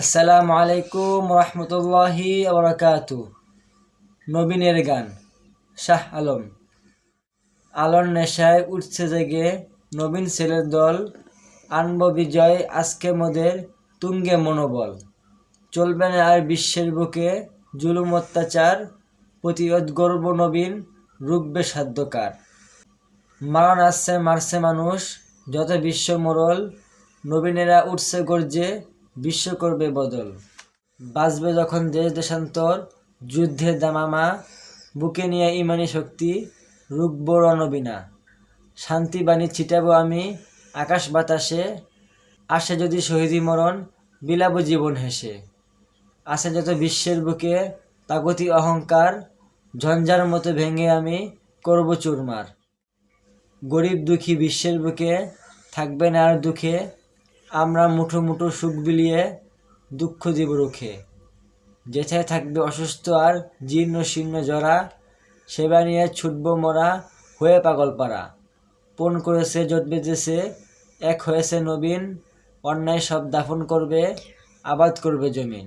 আসসালামু আলাইকুম রহমতুল্লাহি আবরাকাতু নবীনের গান, শাহ আলম। আলোর নেশায় উঠছে জেগে নবীন ছেলের দল, আনব বিজয় আজকে মোদের তুঙ্গে মনোবল। চলবে না আর বিশ্বের বুকে জুলুম অত্যাচার, প্রতিরোধ গর্ব নবীন রুখবে সাধ্যকার মারণ আসছে, মারছে মানুষ, যত বিশ্ব মোরল নবীনেরা উঠছে গর্জে, বিশ্ব করবে বদল। বাঁচবে যখন দেশ দেশান্তর যুদ্ধের দামামা, বুকে নিয়ে ইমানি শক্তি রুখব রণবিনা শান্তি বাণী ছিটাবো আমি, আকাশ বাতাসে, আসে যদি শহীদি মরণ, বিলাব জীবন হেসে। আসে যত বিশ্বের বুকে তাগতি অহংকার, ঝঞ্ঝার মতো ভেঙে আমি করব চুরমার। গরিব দুঃখী বিশ্বের বুকে থাকবে না আর দুঃখে, আমরা মুঠো মুঠো সুখ বিলিয়ে দুঃখ দিব রুখে। যেথায় থাকবে অসুস্থ আর জীর্ণ শীর্ণ জরা, সেবা নিয়ে ছুটব মরা হয়ে পাগল পাড়া পণ করেছে, জোট বেঁধেছে, এক হয়েছে নবীন, অন্যায় সব দাফন করবে, আবাদ করবে জমিন।